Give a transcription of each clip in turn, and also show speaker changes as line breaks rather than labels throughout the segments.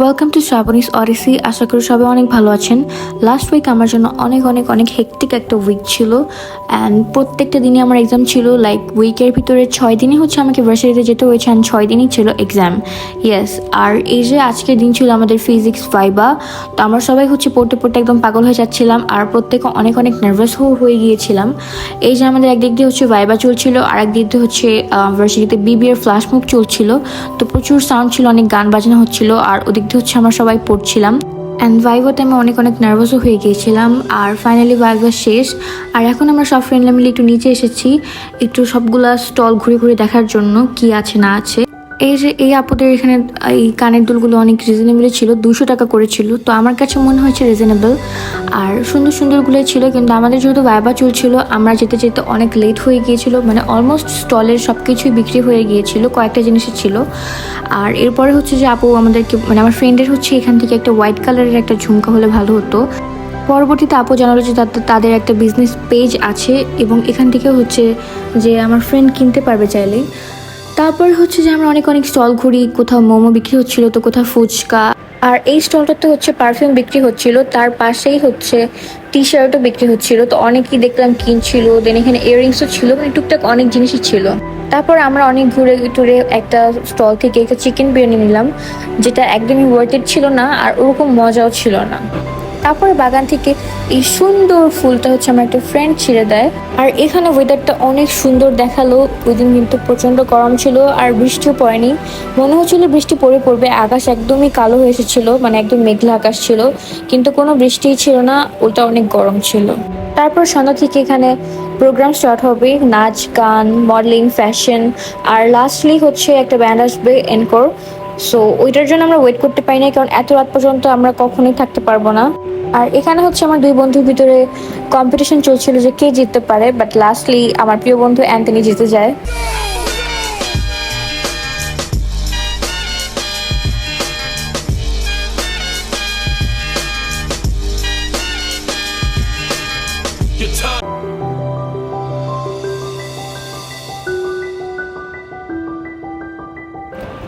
Welcome to Shrabani's অরিসি আশা করি সবাই অনেক ভালো আছেন। লাস্ট উইক আমার জন্য অনেক অনেক অনেক হেকটিক একটা উইক ছিল। অ্যান্ড প্রত্যেকটা দিনই আমার এক্সাম ছিল। লাইক উইকের ভিতরে ছয় দিনই হচ্ছে আমাকে ভার্সিটিতে যেতে হয়েছে অ্যান্ড ছয় দিনই ছিল এক্সাম ইয়েস আর এই যে আজকের দিন ছিল আমাদের ফিজিক্স ভাইবা তো আমরা সবাই হচ্ছে পড়তে পড়তে একদম পাগল হয়ে যাচ্ছিলাম আর প্রত্যেকে অনেক অনেক নার্ভাস হয়ে গিয়েছিলাম। এই যে আমাদের একদিক দিয়ে হচ্ছে ভাইবা চলছিল আর একদিক দিয়ে হচ্ছে ভার্সিটিতে বিবিএর ফ্ল্যাশ মুভ চলছিল। তো প্রচুর সাউন্ড ছিল, অনেক গান বাজনা হচ্ছিল। আর ওদিক দিয়ে হচ্ছে আমরা সবাই পড়ছিলাম। অ্যান্ড ভাইভোতে আমি অনেক অনেক নার্ভাসও হয়ে গিয়েছিলাম। আর ফাইনালি ভাইভা শেষ। আর এখন আমরা সব ফ্রেন্ডরা মিলে একটু নিচে এসেছি। একটু সবগুলা স্টল ঘুরে ঘুরে দেখার জন্য কি আছে, না আছে। এই যে, এই আপুদের এখানে, এই কানের দুলগুলো অনেক রিজনেবল ছিল দুশো টাকা করেছিল তো আমার কাছে মনে হয়েছে রিজনেবল আর সুন্দর সুন্দরগুলোই ছিল, কিন্তু আমাদের যেহেতু ভাইবা চলছিল, আমরা যেতে যেতে অনেক লেট হয়ে গিয়েছিল মানে অলমোস্ট স্টলের সব কিছুই বিক্রি হয়ে গিয়েছিল, কয়েকটা জিনিসই ছিল। আর এরপরে হচ্ছে যে আপু আমাদেরকে মানে আমার ফ্রেন্ডের হচ্ছে এখান থেকে একটা হোয়াইট কালারের একটা ঝুমকা হলে ভালো হতো। পরবর্তীতে আপু জানালো যে তাদের একটা বিজনেস পেজ আছে, এবং এখান থেকে হচ্ছে যে আমার ফ্রেন্ড কিনতে পারবে চাইলে। তারপর হচ্ছে যে আমরা অনেক অনেক স্টল ঘুরি, কোথাও মোমো বিক্রি হচ্ছিল তো কোথাও ফুচকা। আর এই স্টলটাতে হচ্ছে পারফিউম বিক্রি হচ্ছিল, তার পাশেই হচ্ছে টি শার্টও বিক্রি হচ্ছিল। তো অনেকেই দেখলাম কিনছিল দেন এখানে ইয়াররিংসও ছিল মানে টুকটাক অনেক জিনিসই ছিল। তারপর আমরা অনেক ঘুরে টুরে একটা স্টল থেকে একটা চিকেন বিরিয়ানি নিলাম, যেটা একদমই ওয়ার্থেড ছিল না, আর ওরকম মজাও ছিল না। তারপর বাগান থেকে এই সুন্দর ফুলটা হচ্ছে আমার একটা ফ্রেন্ড ছিঁড়ে দেয়। আর এখানে ওয়েদারটা অনেক সুন্দর দেখাল। ওই দিন কিন্তু প্রচণ্ড গরম ছিল আর বৃষ্টিও পড়েনি। মনে হচ্ছিল বৃষ্টি পড়ে পড়বে, আকাশ একদমই কালো হয়ে এসেছিল মানে একদম মেঘলা আকাশ ছিল। কিন্তু কোনো বৃষ্টিই ছিল না, ওটা অনেক গরম ছিল। তারপর সন্ধ্যা থেকে এখানে প্রোগ্রাম স্টার্ট হবে, নাচ, গান মডেলিং ফ্যাশন আর লাস্টলি হচ্ছে একটা ব্যান্ড আসবে এনকোর সো ওইটার জন্য আমরা ওয়েট করতে পারি না কারণ এত রাত পর্যন্ত আমরা কখনোই থাকতে পারব না। আর এখানে হচ্ছে আমার দুই বন্ধুর ভিতরে কম্পিটিশন চলছিল যে কে জিততে পারে বাট লাস্টলি আমার প্রিয় বন্ধু অ্যান্থনি জিতে যায়।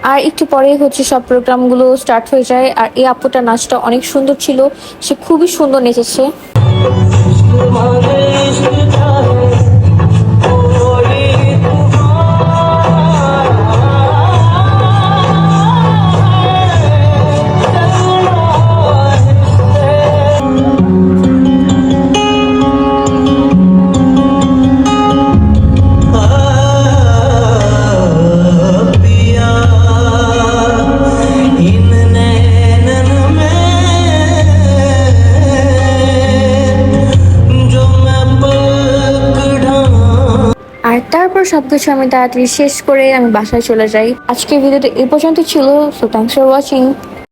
আর একটু পরেই হচ্ছে সব প্রোগ্রামগুলো স্টার্ট হয়ে যায়। আর এই আপুটা নাচটা অনেক সুন্দর ছিল। সে খুবই সুন্দর নেচেছে। সবকিছু আমি তাড়াতাড়ি শেষ করে আমি বাসায় চলে যাই। আজকের ভিডিওটা এই পর্যন্ত ছিল সো থ্যাংকস ফর ওয়াচিং